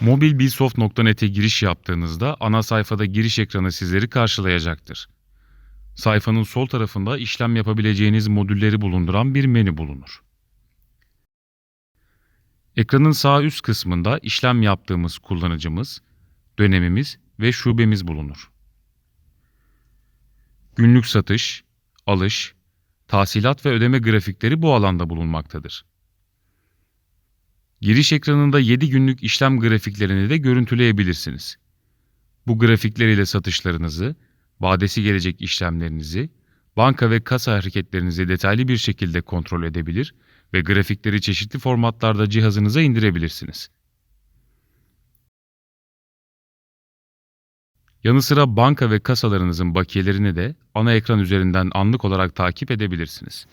Mobilbilsoft.net'e giriş yaptığınızda ana sayfada giriş ekranı sizleri karşılayacaktır. Sayfanın sol tarafında işlem yapabileceğiniz modülleri bulunduran bir menü bulunur. Ekranın sağ üst kısmında işlem yaptığımız kullanıcımız, dönemimiz ve şubemiz bulunur. Günlük satış, alış, tahsilat ve ödeme grafikleri bu alanda bulunmaktadır. Giriş ekranında 7 günlük işlem grafiklerini de görüntüleyebilirsiniz. Bu grafikler ile satışlarınızı, vadesi gelecek işlemlerinizi, banka ve kasa hareketlerinizi detaylı bir şekilde kontrol edebilir ve grafikleri çeşitli formatlarda cihazınıza indirebilirsiniz. Yanı sıra banka ve kasalarınızın bakiyelerini de ana ekran üzerinden anlık olarak takip edebilirsiniz.